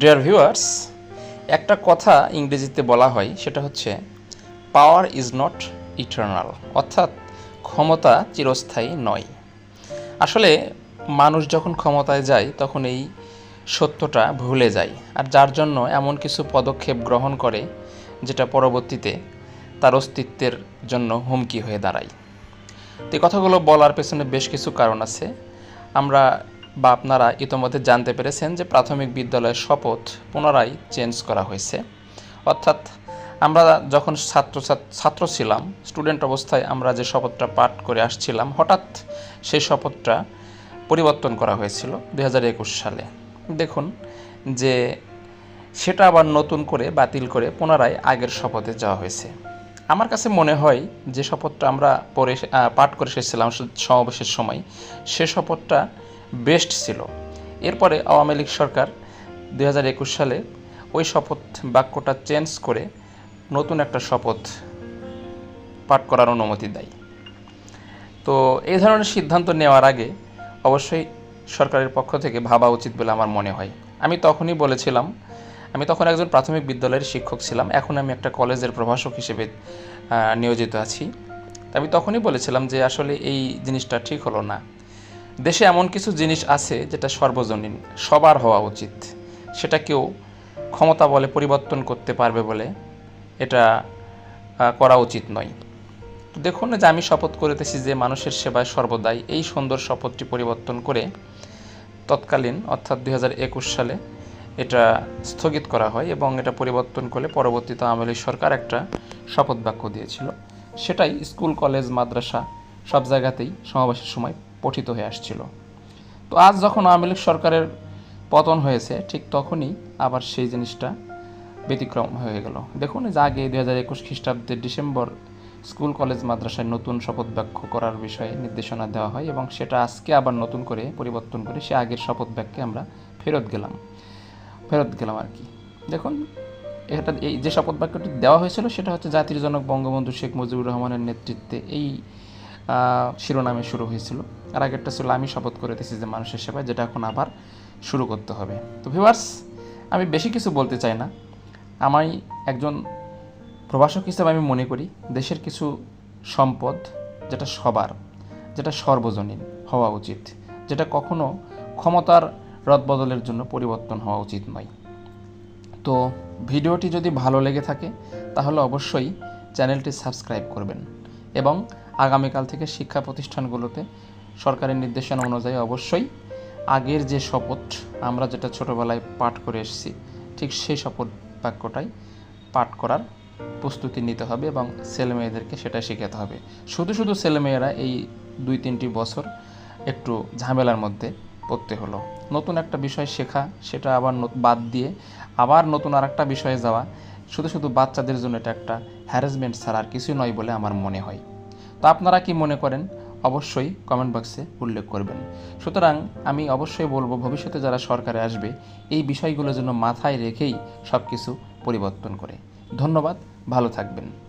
Dear viewers একটা কথা ইংরেজিতে বলা হয়, সেটা হচ্ছে পাওয়ার ইজ নট ইটার্নাল অর্থাৎ ক্ষমতা চিরস্থায়ী নয়। আসলে, মানুষ যখন ক্ষমতায় যায়, তখন এই সত্যটা ভুলে যায়, আর যার জন্য এমন কিছু পদক্ষেপ গ্রহণ করে, যেটা পরবর্তীতে তার অস্তিত্বের জন্য হুমকি হয়ে দাঁড়ায়। তো কথাগুলো বলার পেছনে বেশ কিছু কারণ আছে। আমরা বা আপনারা ইতোমধ্যে জানতে পেরেছেন যে প্রাথমিক বিদ্যালয়ের শপথ পুনরায় চেঞ্জ করা হয়েছে। অর্থাৎ আমরা যখন ছাত্র ছাত্র ছিলাম, স্টুডেন্ট অবস্থায় আমরা যে শপথটা পাঠ করে আসছিলাম, হঠাৎ সেই শপথটা পরিবর্তন করা হয়েছিল দু হাজার একুশ সালে। দেখুন যে সেটা আবার নতুন করে, বাতিল করে পুনরায় আগের শপথে যাওয়া হয়েছে। আমার কাছে মনে হয় যে শপথটা আমরা পড়ে পাঠ করে এসেছিলাম সমাবেশের সময়, সে শপথটা বেস্ট ছিল। এরপরে আওয়ামী লীগ সরকার দু হাজার একুশ সালে ওই শপথ বাক্যটা চেঞ্জ করে নতুন একটা শপথ পাঠ করার অনুমতি দেয়। তো এই ধরনের সিদ্ধান্ত নেওয়ার আগে অবশ্যই সরকারের পক্ষ থেকে ভাবা উচিত বলে আমার মনে হয়। আমি তখনই বলেছিলাম, আমি তখন একজন প্রাথমিক বিদ্যালয়ের শিক্ষক ছিলাম, এখন আমি একটা কলেজের প্রভাষক হিসেবে নিয়োজিত আছি। আমি তখনই বলেছিলাম যে আসলে এই জিনিসটা ঠিক হলো না। দেশে এমন কিছু জিনিস আছে যেটা সর্বজনীন, সবার হওয়া উচিত। সেটা কেউ ক্ষমতা বলে পরিবর্তন করতে পারবে বলে এটা করা উচিত নয়। দেখুন যে আমি শপথ করিতেছি যে মানুষের সেবায় সর্বদাই এই সুন্দর শপথটি পরিবর্তন করে তৎকালীন, অর্থাৎ দু হাজার একুশ সালে এটা স্থগিত করা হয় এবং এটা পরিবর্তন করলে পরবর্তীতে আওয়ামী সরকার একটা শপথ বাক্য দিয়েছিল। সেটাই স্কুল, কলেজ, মাদ্রাসা সব জায়গাতেই সমাবেশের সময় পঠিত হয়ে আসছিল। তো আজ যখন আওয়ামী লীগ সরকারের পতন হয়েছে, ঠিক তখনই আবার সেই জিনিসটা ব্যতিক্রম হয়ে গেল। দেখুন যে আগে দুই হাজার একুশ খ্রিস্টাব্দের ডিসেম্বর স্কুল, কলেজ, মাদ্রাসায় নতুন শপথ বাক্য করার বিষয়ে নির্দেশনা দেওয়া হয় এবং সেটা আজকে আবার নতুন করে পরিবর্তন করে সে আগের শপথ বাক্যে আমরা ফেরত গেলাম। ফেরত গেলাম আর কি। দেখুন, এটা এই যে শপথ বাক্যটি দেওয়া হয়েছিল, সেটা হচ্ছে জাতির জনক বঙ্গবন্ধু শেখ মুজিবুর রহমানের নেতৃত্বে এই শিরোনামে শুরু হয়েছিল। আর আগেরটা ছিল, আমি শপথ করেতেছি যে মানুষের সেবায়, যেটা এখন আবার শুরু করতে হবে। তো ভিউয়ার্স আমি বেশি কিছু বলতে চাই না। আমি একজন প্রভাষক হিসেবে আমি মনে করি, দেশের কিছু সম্পদ যেটা সবার, যেটা সর্বজনীন হওয়া উচিত, যেটা কখনো ক্ষমতার রদবদলের জন্য পরিবর্তন হওয়া উচিত নয়। তো ভিডিওটি যদি ভালো লেগে থাকে, তাহলে অবশ্যই চ্যানেলটি সাবস্ক্রাইব করবেন এবং আগামীকাল থেকে শিক্ষা প্রতিষ্ঠানগুলোতে সরকারের নির্দেশনা অনুযায়ী অবশ্যই আগের যে শপথ, আমরা যেটা ছোটোবেলায় পাঠ করে এসেছি, ঠিক সেই শপথ বাক্যটাই পাঠ করার প্রস্তুতি নিতে হবে এবং ছেলে মেয়েদেরকে সেটা শেখাতে হবে। শুধু শুধু ছেলেমেয়েরা এই দুই তিনটি বছর একটু ঝামেলার মধ্যে পড়তে হলো। নতুন একটা বিষয় শেখা, সেটা আবার বাদ দিয়ে আবার নতুন আর একটা বিষয়ে যাওয়া, শুধু শুধু বাচ্চাদের জন্য এটা একটা হ্যারাসমেন্ট ছাড়া আর কিছুই নয় বলে আমার মনে হয়। তো আপনারা কি মনে করেন? অবশ্যই কমেন্ট বক্সে উল্লেখ করবেন। সুতরাং আমি অবশ্যই বলব, ভবিষ্যতে যারা সরকারে আসবে, এই বিষয়গুলোর জন্য মাথায় রেখেই সব কিছু পরিবর্তন করে। ধন্যবাদ, ভালো থাকবেন।